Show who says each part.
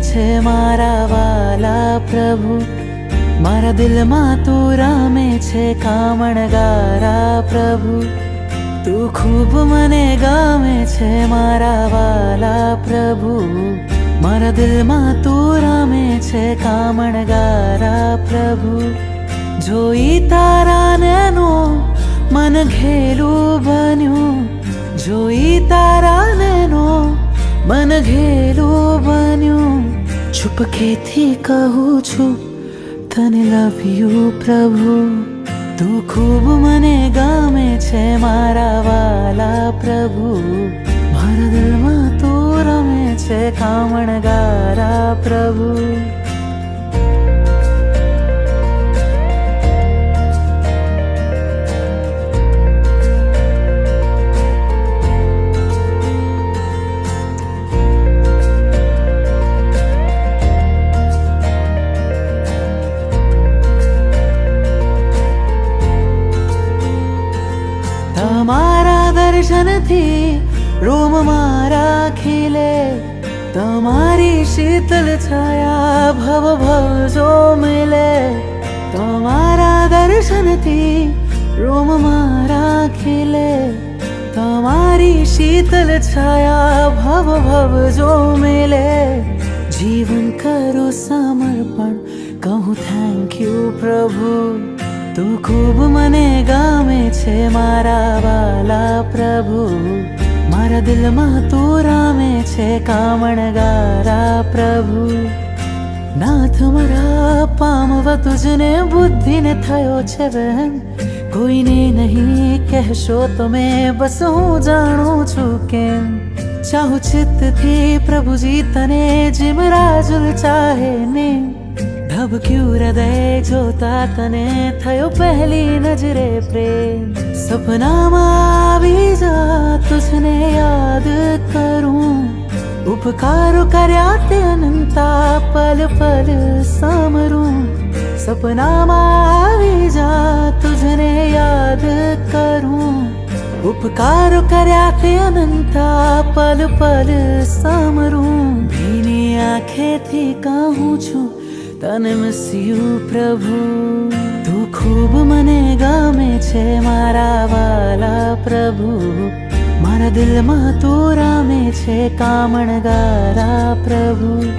Speaker 1: છે મારા વાલા પ્રભુ. મારા દિલમાં તું રામે છે કામણ ગારા પ્રભુ. તું ખૂબ મને ગમે છે મારા વાલા પ્રભુ. મારા દિલમાં તું રામે છે કામણ ગારા પ્રભુ. જોઈ તારા નેનો મન ઘેલું બન્યું. જોઈ મન ઘેલું બન્યું ચૂપકેથી કહું છું, તને લવ યુ પ્રભુ, તું ખૂબ મને ગમે છે મારા વાલા પ્રભુ. મારા દિલમાં તું રમે છે, કામણગારા પ્રભુ. દર્શનથી રોમ મારા ખીલે તમારી શીતલ છાયા ભવ ભવ જો મિલે તમારા દર્શનથી રોમ મારા ખીલે તમારી શીતલ છાયા ભવ ભવ જો મિલે જીવન કરો સમર્પણ કહું થેન્ક યુ પ્રભુ તું ખૂબ મને ગમે છે મારા દિલમાં તું રામે છે કામણગારા પ્રભુ. નાથ મારા પામવા તુજને બુદ્ધિને થયો છે બહેન કોઈને નહીં કહેશો તમે બસ હું જાણું છું કેમ. ચાહું ચિત્તથી પ્રભુજી તને જેમ રાજુલ ચાહે ને ધબક્યું હૃદય જોતા તને થયો પહેલી નજરે પ્રેમ. સપનામાં આવી જા તુજને યાદ કરું ઉપકારો કર્યા તે અનંતા પલ પલ સામરું સપનામાં આવી જા તુજને યાદ કરું ઉપકારો કર્યા તે અનંતા પલ પલ સામરું ભીની આંખેથી કહું છું તને મસ્યું પ્રભુ છે મારા વાલા પ્રભુ. મારા દિલમાં તું રામે છે કામણગારા પ્રભુ.